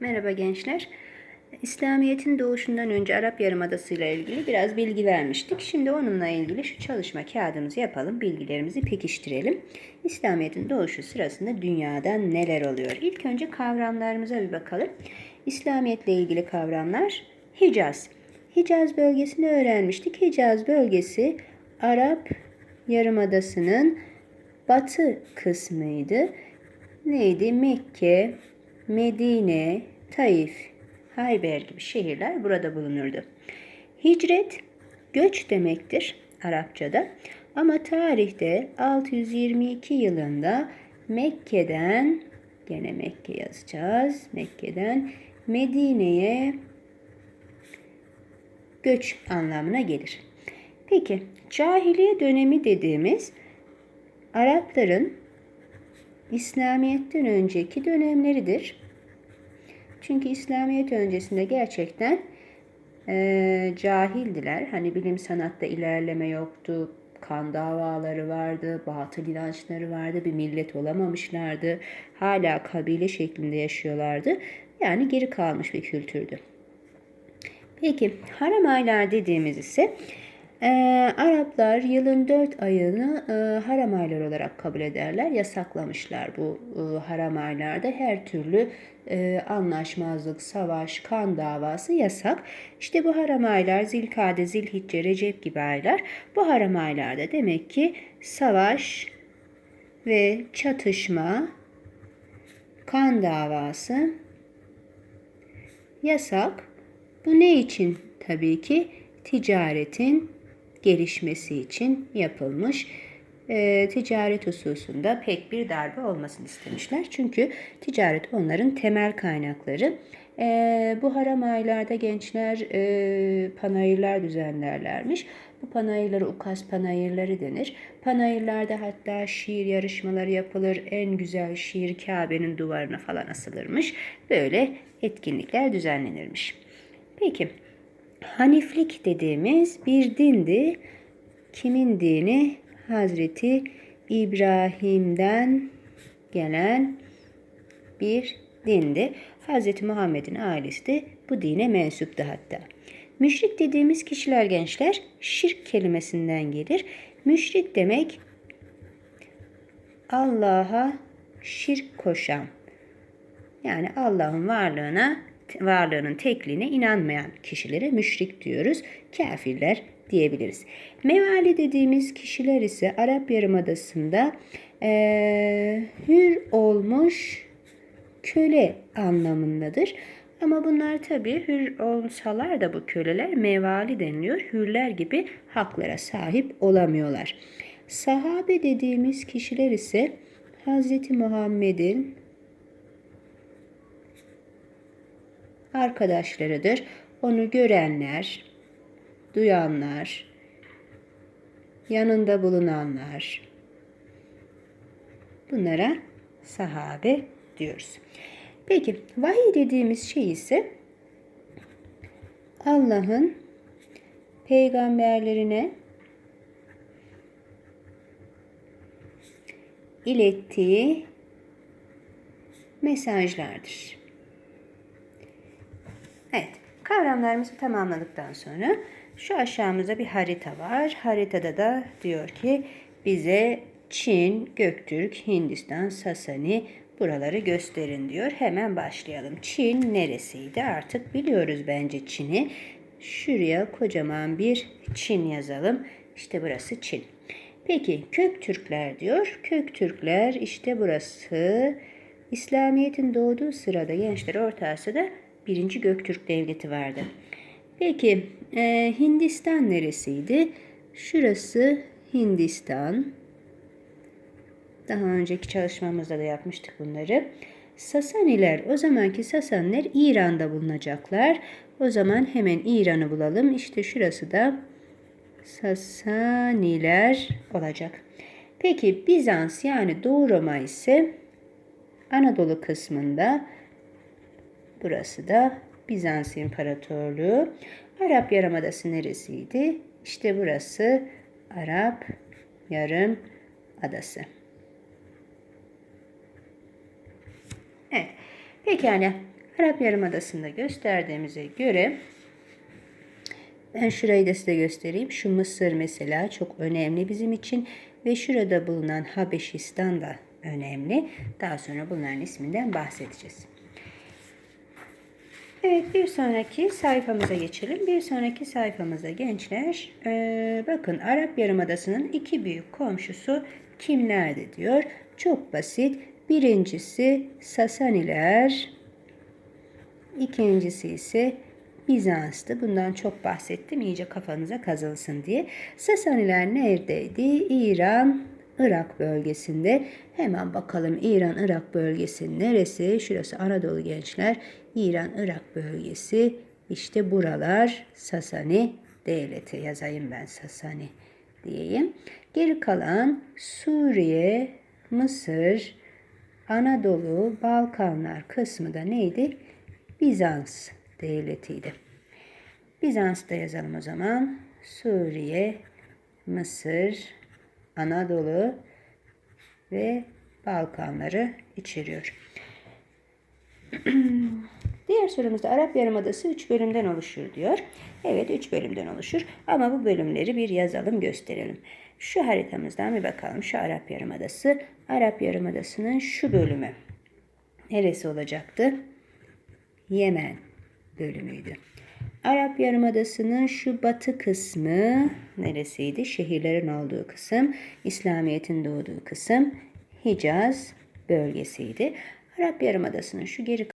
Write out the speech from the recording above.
Merhaba gençler. İslamiyet'in doğuşundan önce Arap Yarımadası ile ilgili biraz bilgi vermiştik. Şimdi onunla ilgili şu çalışma kağıdımızı yapalım, bilgilerimizi pekiştirelim. İslamiyet'in doğuşu sırasında dünyada neler oluyor? İlk önce kavramlarımıza bir bakalım. İslamiyet'le ilgili kavramlar Hicaz. Hicaz bölgesini öğrenmiştik. Hicaz bölgesi Arap Yarımadası'nın batı kısmıydı. Neydi? Mekke, Medine, Taif, Hayber gibi şehirler burada bulunurdu. Hicret göç demektir Arapçada. Ama tarihte 622 yılında Mekke'den gene Mekke yazacağız. Mekke'den Medine'ye göç anlamına gelir. Peki cahiliye dönemi dediğimiz Arapların İslamiyet'ten önceki dönemleridir. Çünkü İslamiyet öncesinde gerçekten e, cahildiler. Hani bilim sanatta ilerleme yoktu. Kan davaları vardı, batıl inançları vardı, bir millet olamamışlardı. Hala kabile şeklinde yaşıyorlardı. Yani geri kalmış bir kültürdü. Peki haram aylar dediğimiz ise e, Araplar yılın dört ayını e, haram aylar olarak kabul ederler. Yasaklamışlar bu e, haram aylarda her türlü e, anlaşmazlık, savaş, kan davası yasak. İşte bu haram aylar Zilkade, Zilhicce, Recep gibi aylar. Bu haram aylarda demek ki savaş ve çatışma, kan davası yasak. Bu ne için? Tabii ki ticaretin gelişmesi için yapılmış. E, ticaret hususunda pek bir darbe olmasını istemişler. Çünkü ticaret onların temel kaynakları. E, bu haram aylarda gençler e, panayırlar düzenlerlermiş. Bu panayırları ukas panayırları denir. Panayırlarda hatta şiir yarışmaları yapılır. En güzel şiir Kabe'nin duvarına falan asılırmış. Böyle etkinlikler düzenlenirmiş. Peki Haniflik dediğimiz bir dindi. Kimin dini? Hazreti İbrahim'den gelen bir dindi. Hazreti Muhammed'in ailesi de bu dine mensuptu hatta. Müşrik dediğimiz kişiler gençler şirk kelimesinden gelir. Müşrik demek Allah'a şirk koşan. Yani Allah'ın varlığına varlığının tekliğine inanmayan kişilere müşrik diyoruz. Kafirler diyebiliriz. Mevali dediğimiz kişiler ise Arap Yarımadası'nda e, hür olmuş köle anlamındadır. Ama bunlar tabii hür olsalar da bu köleler mevali deniliyor. Hürler gibi haklara sahip olamıyorlar. Sahabe dediğimiz kişiler ise Hz. Muhammed'in arkadaşlarıdır. Onu görenler, duyanlar, yanında bulunanlar. Bunlara sahabe diyoruz. Peki vahiy dediğimiz şey ise Allah'ın peygamberlerine ilettiği mesajlardır. Evet, kavramlarımızı tamamladıktan sonra şu aşağımızda bir harita var. Haritada da diyor ki bize Çin, Göktürk, Hindistan, Sasani buraları gösterin diyor. Hemen başlayalım. Çin neresiydi? Artık biliyoruz bence Çin'i. Şuraya kocaman bir Çin yazalım. İşte burası Çin. Peki Köktürkler diyor. Köktürkler işte burası. İslamiyet'in doğduğu sırada gençler Orta Asya'da birinci Göktürk Devleti vardı. Peki e, Hindistan neresiydi? Şurası Hindistan. Daha önceki çalışmamızda da yapmıştık bunları. Sasaniler, o zamanki Sasaniler İran'da bulunacaklar. O zaman hemen İran'ı bulalım. İşte şurası da Sasaniler olacak. Peki Bizans yani Doğu Roma ise Anadolu kısmında Burası da Bizans İmparatorluğu. Arap Yarımadası neresiydi? İşte burası Arap Yarım Adası. Evet. Pekala. Arap Yarımadası'nda gösterdiğimize göre ben şurayı da size göstereyim. Şu Mısır mesela çok önemli bizim için ve şurada bulunan Habeşistan da önemli. Daha sonra bunların isminden bahsedeceğiz. Evet bir sonraki sayfamıza geçelim. Bir sonraki sayfamızda gençler eee, bakın Arap Yarımadası'nın iki büyük komşusu kimlerdi diyor. Çok basit. Birincisi Sasaniler, ikincisi ise Bizans'tı. Bundan çok bahsettim iyice kafanıza kazılsın diye. Sasaniler neredeydi? İran, Irak bölgesinde. Hemen bakalım İran, Irak bölgesi neresi? Şurası Anadolu gençler. İran, Irak bölgesi. İşte buralar Sasani devleti. Yazayım ben Sasani diyeyim. Geri kalan Suriye, Mısır, Anadolu, Balkanlar kısmı da neydi? Bizans devletiydi. Bizans'ta yazalım o zaman. Suriye, Mısır, Anadolu ve Balkanları içeriyor. Diğer sorumuzda Arap Yarımadası 3 bölümden oluşur diyor. Evet 3 bölümden oluşur ama bu bölümleri bir yazalım gösterelim. Şu haritamızdan bir bakalım. Şu Arap Yarımadası. Arap Yarımadası'nın şu bölümü. Neresi olacaktı? Yemen bölümüydü. Arap Yarımadası'nın şu batı kısmı neresiydi? Şehirlerin olduğu kısım, İslamiyet'in doğduğu kısım Hicaz bölgesiydi. Arap Yarımadası'nın şu geri